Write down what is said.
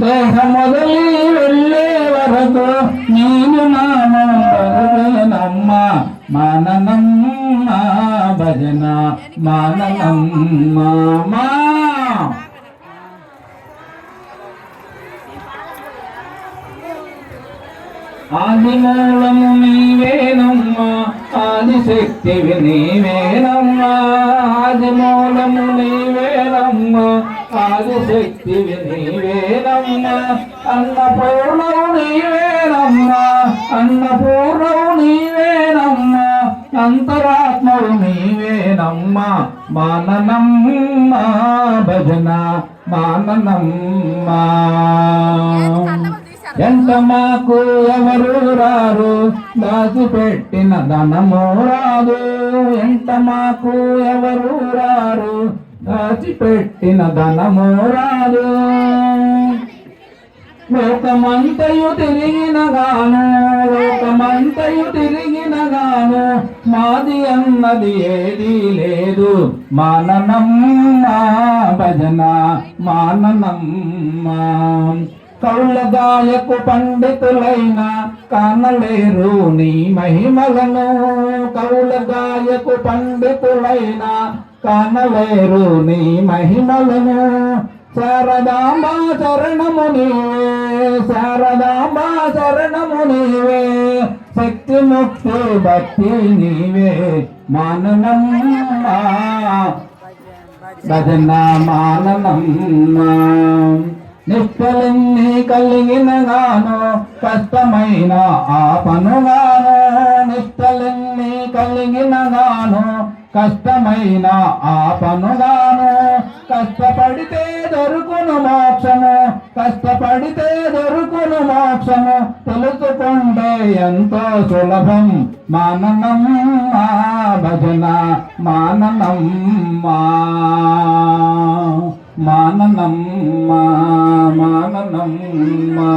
దేహం మొదలి వెళ్ళే వరకు నేను నామమ్మ మాననమ్మ భజన మాననమ్మ మా. ఆదిమూలము నీవేనమ్మా. ఆదిశక్తివి నీవేనమ్మా. ఆది మూలము నీవేనమ్మా. ఆదిశక్తివి నీవేనమ్మా. అన్నపూర్ణవు నీవేనమ్మా. అన్నపూర్ణవు నీవేనమ్మా. అంతరాత్మవు నీవేనమ్మా. మాననమ్మా భజన మాననమ్మా. ఎంత మాకు ఎవరు రారు? దాచిపెట్టిన ధనము రాదు. ఎంత మాకు ఎవరు రారు? దాచిపెట్టిన ధనము రాదు. లోకమంతయు తిరిగిన గాను లోకమంతయు తిరిగిన గాను మాది అన్నది ఏది లేదు. మాననమ్మా భజన మాననమ్మా. కౌలదాయకు పండితులైన కానలేరు నీ మహిమలను. కౌలదాయకు పండితులైన కానలేరు నీ మహిమలను. శారదాంబా శరణము నీవే శారదాంబా శరణము నీవే. శక్తి ముక్తి భక్తి నీవే మాననమ్మా. భజన మాననమ్మా. నిష్టలన్నీ కలిగిన గాను కష్టమైన ఆపనుగాను నిష్టలన్నీ కలిగిన గాను కష్టమైన ఆపనుగాను కష్టపడితే దొరుకును మోక్షము కష్టపడితే దొరుకును మోక్షము. తెలుసుకుంటే ఎంతో సులభం. మాననం మా భజన మాననం మా మాననం మా. మాననమ్మా మాననమ్మా